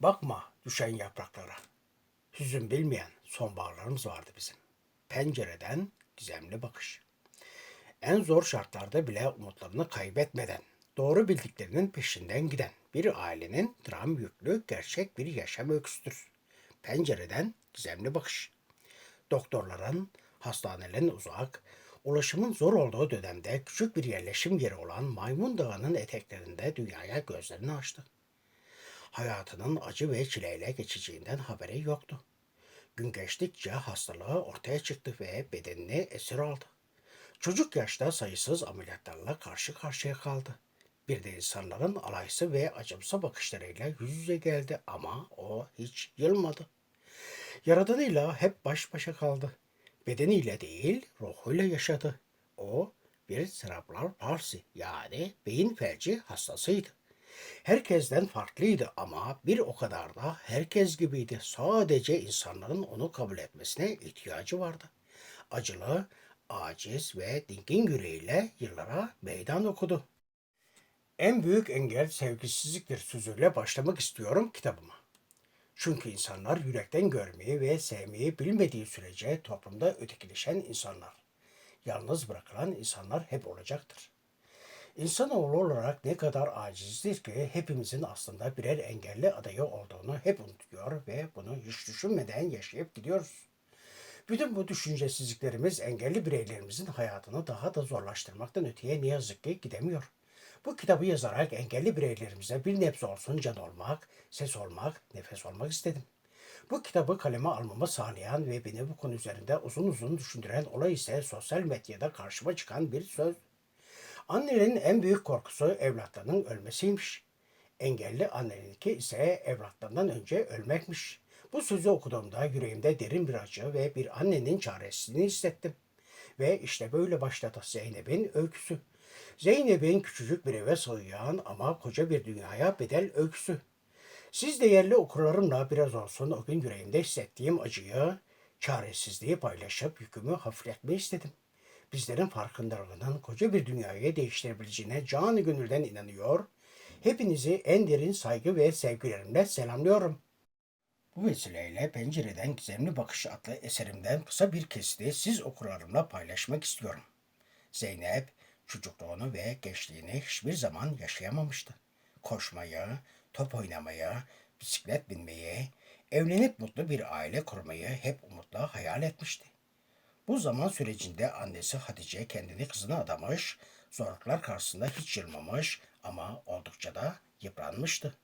Bakma düşen yapraklara. Hüzün bilmeyen sonbaharlarımız vardı bizim. Pencereden gizemli bakış. En zor şartlarda bile umutlarını kaybetmeden, doğru bildiklerinin peşinden giden bir ailenin dram yüklü gerçek bir yaşam öyküsüdür. Pencereden gizemli bakış. Doktorların, hastanelerin uzak, ulaşımın zor olduğu dönemde küçük bir yerleşim yeri olan Maymun Dağı'nın eteklerinde dünyaya gözlerini açtı. Hayatının acı ve çileyle geçeceğinden haberi yoktu. Gün geçtikçe hastalığı ortaya çıktı ve bedenini esir aldı. Çocuk yaşta sayısız ameliyatlarla karşı karşıya kaldı. Bir de insanların alaysı ve acımsı bakışlarıyla yüz yüze geldi ama o hiç yılmadı. Yaradanıyla hep baş başa kaldı. Bedeniyle değil, ruhuyla yaşadı. O bir cerebral palsi yani beyin felci hastasıydı. Herkesten farklıydı ama bir o kadar da herkes gibiydi. Sadece insanların onu kabul etmesine ihtiyacı vardı. Acılı, aciz ve dingin yüreğiyle yıllara meydan okudu. En büyük engel sevgisizliktir sözüyle başlamak istiyorum kitabıma. Çünkü insanlar yürekten görmeyi ve sevmeyi bilmediği sürece toplumda ötekileşen insanlar, yalnız bırakılan insanlar hep olacaktır. İnsanoğlu olarak ne kadar acizdir ki hepimizin aslında birer engelli adayı olduğunu hep unutuyor ve bunu hiç düşünmeden yaşayıp gidiyoruz. Bütün bu düşüncesizliklerimiz engelli bireylerimizin hayatını daha da zorlaştırmaktan öteye ne yazık ki gidemiyor. Bu kitabı yazarak engelli bireylerimize bir nebze olsun can olmak, ses olmak, nefes olmak istedim. Bu kitabı kaleme almamı sağlayan ve beni bu konu üzerinde uzun uzun düşündüren olay ise sosyal medyada karşıma çıkan bir söz. Annenin en büyük korkusu evlatlarının ölmesiymiş. Engelli anneninki ise evlatlarından önce ölmekmiş. Bu sözü okuduğumda yüreğimde derin bir acı ve bir annenin çaresizliğini hissettim. Ve işte böyle başladı Zeynep'in öyküsü. Zeynep'in küçücük bir eve sığayan ama koca bir dünyaya bedel öyküsü. Siz değerli okurlarımla biraz olsun o gün yüreğimde hissettiğim acıyı, çaresizliği paylaşıp yükümü hafifletmeyi istedim. Bizlerin farkındalığının koca bir dünyayı değiştirebileceğine canı gönülden inanıyor. Hepinizi en derin saygı ve sevgilerimle selamlıyorum. Bu vesileyle Pencereden Gizemli Bakış adlı eserimden kısa bir kesiti siz okurlarımla paylaşmak istiyorum. Zeynep çocukluğunu ve gençliğini hiçbir zaman yaşayamamıştı. Koşmayı, top oynamayı, bisiklet binmeyi, evlenip mutlu bir aile kurmayı hep umutla hayal etmişti. Bu zaman sürecinde annesi Hatice kendini kızına adamış, zorluklar karşısında hiç yılmamış ama oldukça da yıpranmıştı.